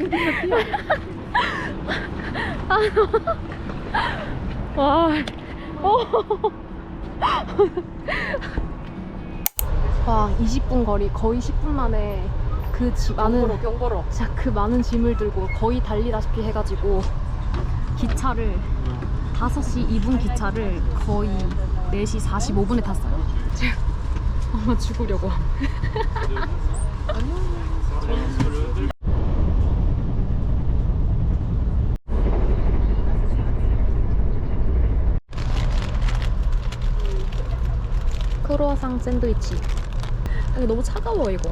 와. 어. 와, 20분 거리 거의 10분 만에 그 지, 많은 경보로. 진짜 그 많은 짐을 들고 거의 달리다시피 해가지고 기차를 5시 2분 기차를 거의 4시 45분에 탔어요. 지금 아마 죽으려고. 크 로아상 샌드위치. 아, 이거 너무 차가워 이거.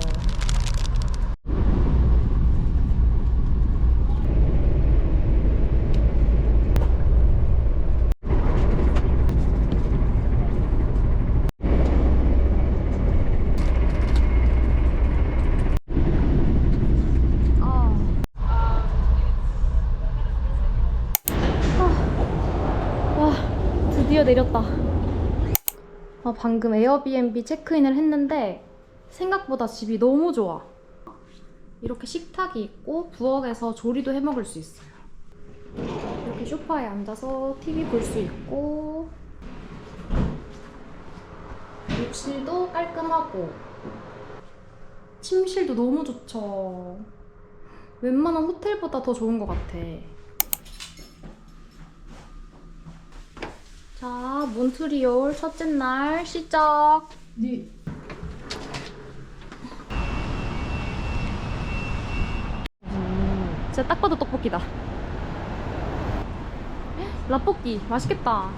아. 아. 내렸다. 아, 방금 에어비앤비 체크인을 했는데 생각보다 집이 너무 좋아. 이렇게 식탁이 있고 부엌에서 조리도 해 먹을 수 있어요. 이렇게 소파에 앉아서 TV 볼 수 있고 욕실도 깔끔하고 침실도 너무 좋죠. 웬만한 호텔보다 더 좋은 것 같아. 자, 몬트리올 첫째 날 시작. 네. 진짜 딱 봐도 떡볶이다. 라볶이 맛있겠다.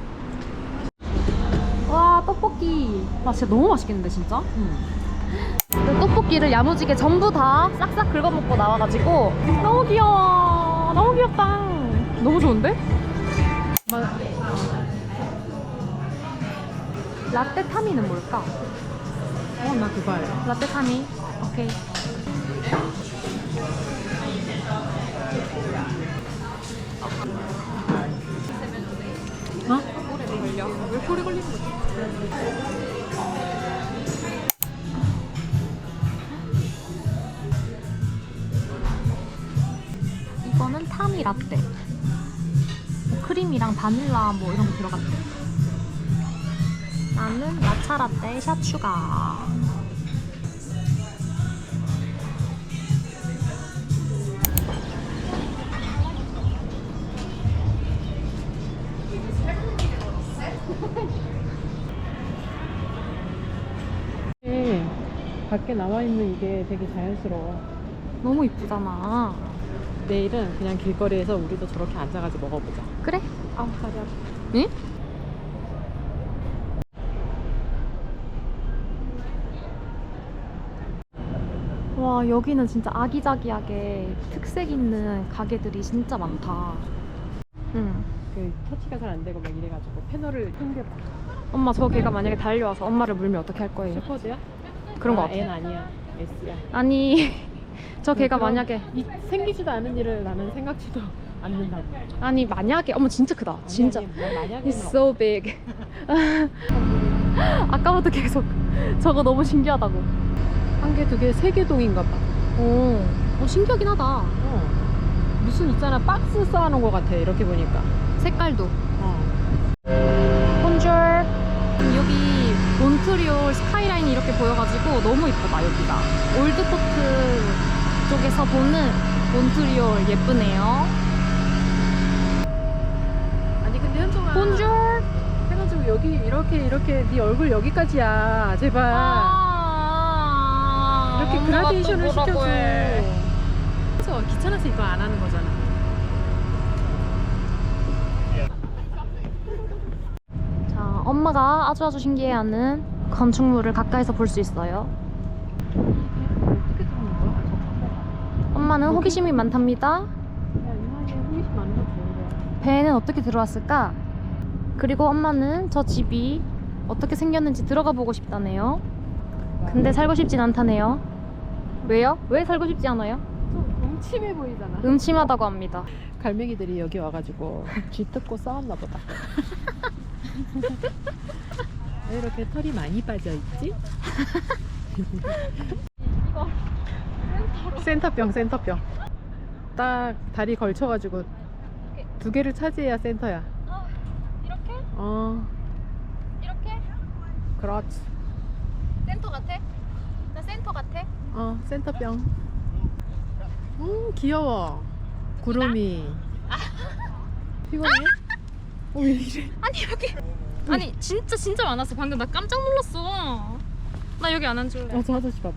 와 떡볶이. 와 진짜 너무 맛있겠는데 진짜. 그 떡볶이를 야무지게 전부 다 싹싹 긁어 먹고 나와가지고 너무 귀여워. 너무 귀엽다. 너무 좋은데? 라떼 타미는 뭘까? 어, 나 그거 알아. 라떼 타미. 오케이. 어? 오래 걸려. 왜 오래 걸리는 거지? 이거는 타미 라떼. 뭐 크림이랑 바닐라 뭐 이런 거 들어갔대. 나는 마차 라떼 샷 추가. 네. 밖에 나와 있는 이게 되게 자연스러워. 너무 이쁘잖아. 내일은 그냥 길거리에서 우리도 저렇게 앉아가지고 먹어보자. 그래? 아, 가자. 응? 와 여기는 진짜 아기자기하게 특색 있는 가게들이 진짜 많다. 응. 그 터치가 잘 안 되고 막 이래가지고 패널을 당겨봐. 엄마 저 개가 만약에 달려와서 엄마를 물면 어떻게 할 거예요? 셰퍼드야? 그런 거 아, 같아. N 아니야. S야. 아니 저 그럼 만약에 이, 생기지도 않은 일을 나는 생각지도 않는다고. 아니 만약에 어머 진짜 크다. 진짜. 아니, 아니, 뭐 It's so big. 아까부터 계속 저거 너무 신기하다고. 한 개, 두 개, 세 개 동인가 봐. 오, 어, 신기하긴 하다. 어. 무슨 있잖아 박스 쌓아놓은 것 같아 이렇게 보니까. 색깔도. 어. 본줄 여기 몬트리올 스카이라인이 이렇게 보여가지고 너무 이쁘다 여기가 올드포트 쪽에서 보는 몬트리올 예쁘네요 아니 근데 현정아. 본줄 해가지고 여기 이렇게 이렇게 네 얼굴 여기까지야 제발. 아, 이렇게 엄마가 그라데이션을. 해. 그래서 귀찮아서 이거 안 하는 거잖아. 자 엄마가 아주 아주 신기해하는 건축물을 가까이서 볼 수 있어요? 엄마는? 호기심이 많답니다. 배는 어떻게 들어왔을까? 그리고 엄마는 저 집이 어떻게 생겼는지 들어가 보고 싶다네요. 근데 살고 싶진 않다네요. 왜요? 왜 살고 싶지 않아요? 좀 음침해 보이잖아. 음침하다고 합니다. 갈매기들이 여기 와가지고 쥐 뜯고 싸웠나 보다. 왜 이렇게 털이 많이 빠져 있지? 센터병 센터병. 딱 다리 걸쳐가지고 두 개를 차지해야 센터야. 어, 이렇게? 어, 이렇게? 그렇지. 센터 같아? 나 센터 같아? 어, 센터병. 음, 귀여워. 구름이. 피곤해? 어, 왜 이래? 아니 여기 아니 진짜 진짜 많았어 방금 나 깜짝 놀랐어 나 여기 안 앉을래 어, 저 아저씨 봐봐.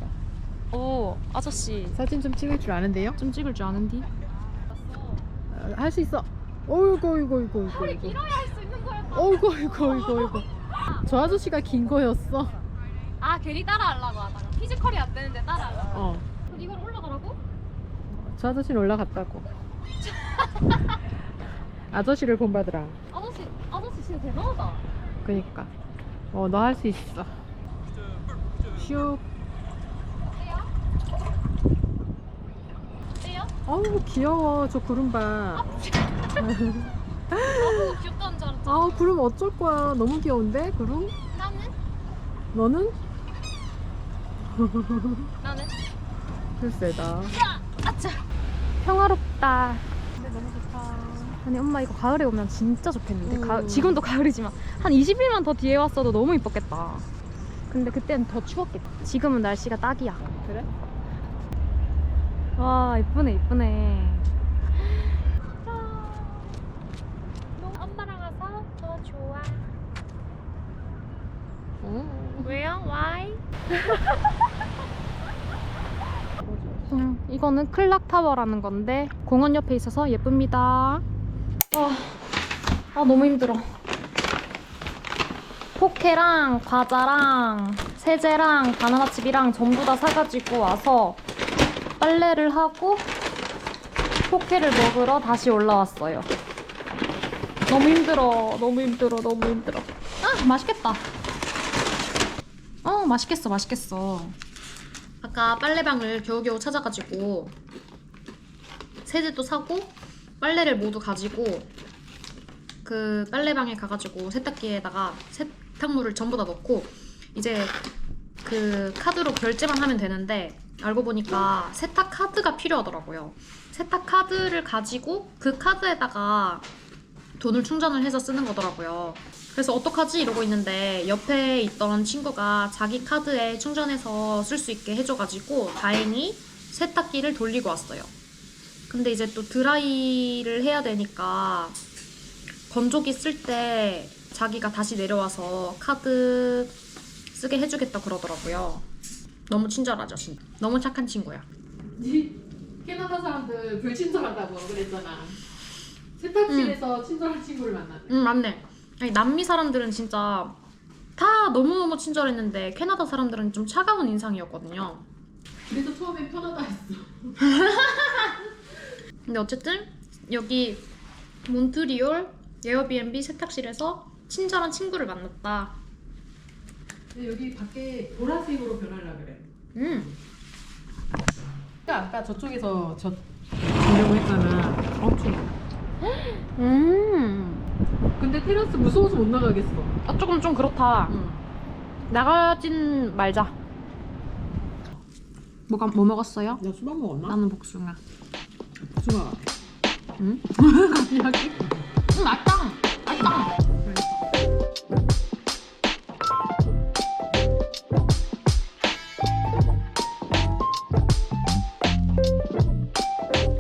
어 아저씨 사진 좀 찍을 줄 아는데요? 좀 찍을 줄 아는디? 어, 할수 있어. 어이구, 어이구, 어이구, 어이구. 어이구. 길어야 할 수 있는 거였다 어이구, 어이구, 어이구, 어이구. 저 아저씨가 긴 거였어. 아 괜히 따라하려고 하다가 피지컬이 안 되는데 따라하려고 어. 그럼 이걸 올라가라고? 저 아저씨는 올라갔다고. 아저씨를 본받으라. 아저씨 아저씨 진짜 대단하다 그니까. 어, 너 할 수 있어. 슉. 어때요? 어때요? 어우, 귀여워. 저 구름 봐. 나보고 귀엽다는 줄 알았잖아 아, 구름 어쩔 거야. 너무 귀여운데, 구름? 나는? 너는? 나는? 글쎄다. 야! 아차 평화롭다 근데 너무 좋다 아니 엄마 이거 가을에 오면 진짜 좋겠는데 음. 가, 지금도 가을이지만 한 20일만 더 뒤에 왔어도 너무 이뻤겠다 근데 그때는 더 추웠겠다 지금은 날씨가 딱이야 그래? 와 이쁘네 이쁘네 엄마랑 와서 더 좋아 응. 왜요? Why? 음, 이거는 클락 타워라는 건데 공원 옆에 있어서 예쁩니다. 아, 아 너무 힘들어. 포케랑 과자랑 세제랑 바나나칩이랑 전부 다 사가지고 와서 빨래를 하고 포케를 먹으러 다시 올라왔어요. 너무 힘들어. 너무 힘들어. 너무 힘들어. 아 맛있겠다. 어 맛있겠어 맛있겠어 아까 빨래방을 겨우겨우 찾아가지고 세제도 사고 빨래를 모두 가지고 그 빨래방에 가가지고 세탁기에다가 세탁물을 전부 다 넣고 이제 그 카드로 결제만 하면 되는데 알고 보니까 세탁 카드가 필요하더라고요. 세탁 카드를 가지고 그 카드에다가 돈을 충전을 해서 쓰는 거더라고요 그래서 어떡하지 이러고 있는데 옆에 있던 친구가 자기 카드에 충전해서 쓸 수 있게 해줘가지고 다행히 세탁기를 돌리고 왔어요. 근데 이제 또 드라이를 해야 되니까 건조기 쓸 때 자기가 다시 내려와서 카드 쓰게 해주겠다 그러더라고요. 너무 친절하죠, 진짜. 너무 착한 친구야. 캐나다 사람들 불친절하다고 그랬잖아. 세탁실에서 친절한 친구를 만났네. 응, 맞네. 아니, 남미 사람들은 진짜 다 너무너무 친절했는데 캐나다 사람들은 좀 차가운 인상이었거든요. 그래서 처음엔 편하다 했어. 근데 어쨌든 여기 몬트리올 에어비앤비 세탁실에서 친절한 친구를 만났다. 근데 여기 밖에 보라색으로 변하려 그래. 음, 그러니까 아까 저쪽에서 저 보려고 했잖아. 엄청. 음, 근데 테라스 무서워서 못 나가겠어. 아, 조금 좀 그렇다. 응. 나가진 말자. 뭐가 뭐 먹었어요? 야 수박 먹었나? 나는 복숭아. 수박. 응? 갑자기? 음, 맛있다. 맛있다.